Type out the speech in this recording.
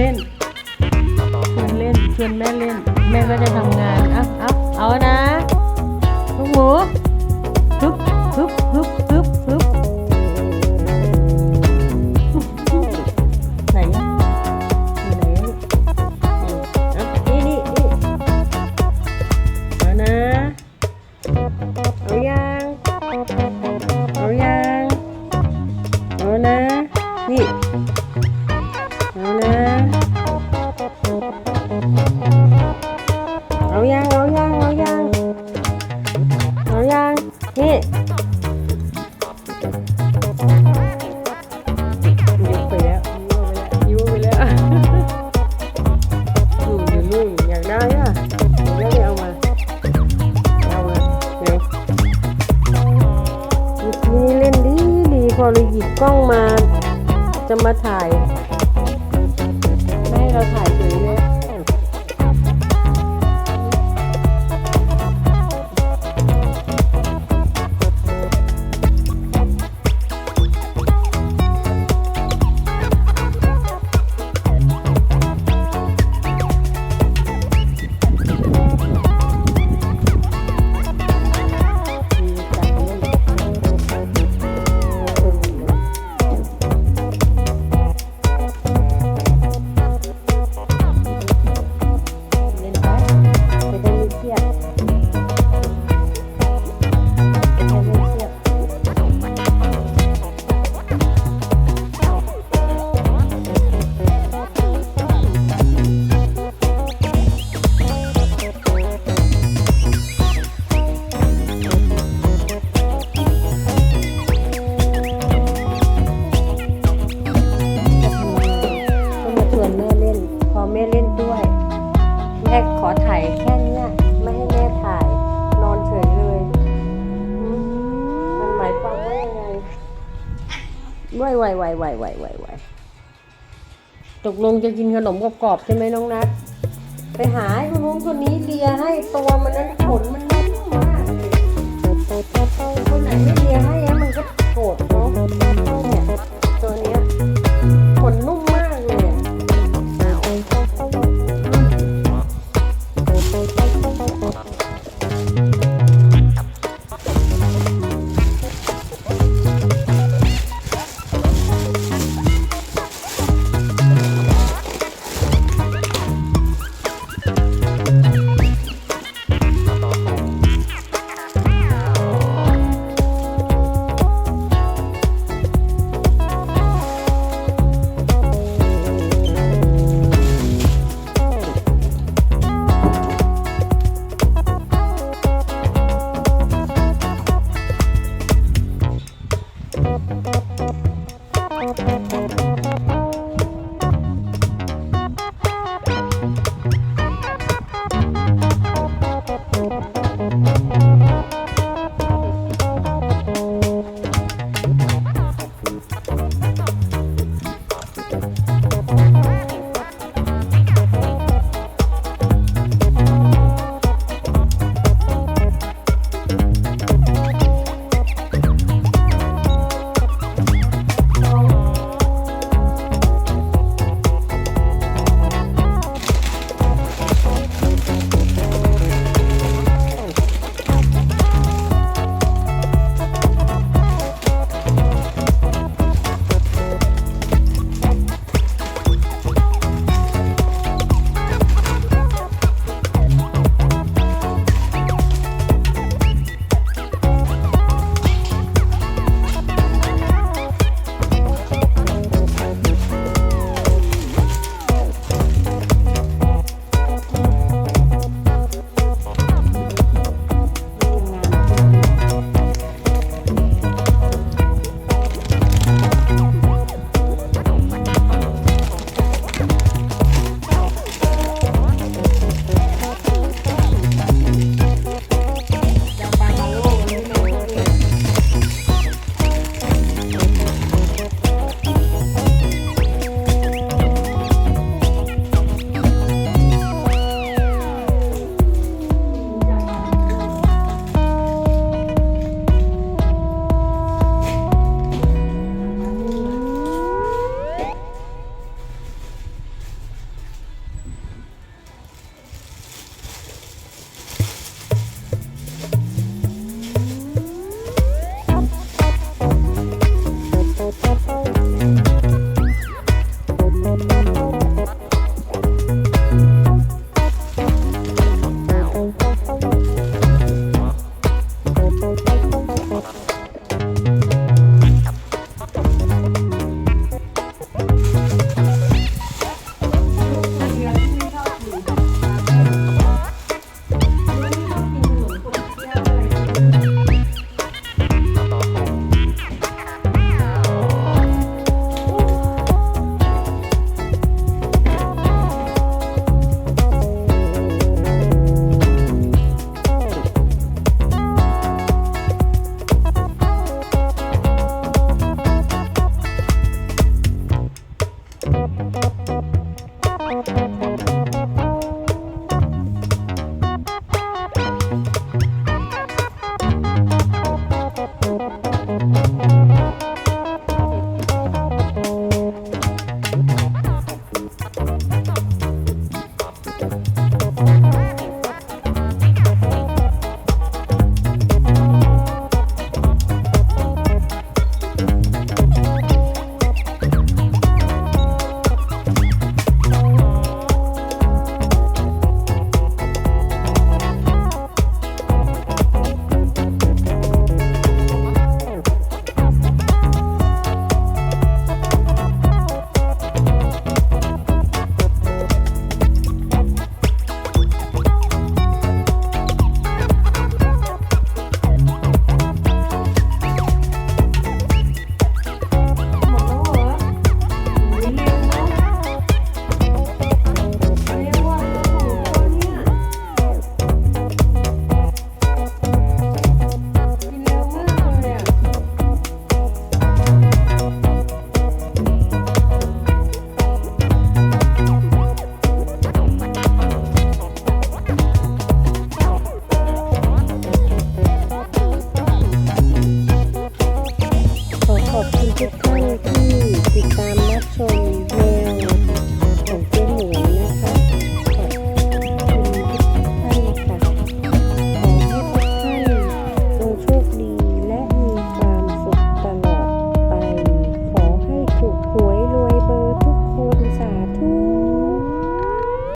เล่นชวนเล่นชวนแม่เล่น แม่ก็จะทำงานอัพอัพเอานะลูกหมู แค่เนี้ยไม่ให้แม่ถ่าย นอนเฉยเลยอืมมันหมายความว่ายังไงไหวไหวไหวไหวไหวไหวไหวตกลงจะกินขนมกรอบๆใช่ไหมน้องนัทไปหาไอ้คนนู้นคนนี้เลียให้ตัวมันนั้นขนมันนุ่มมากคนไหนไม่เลียให้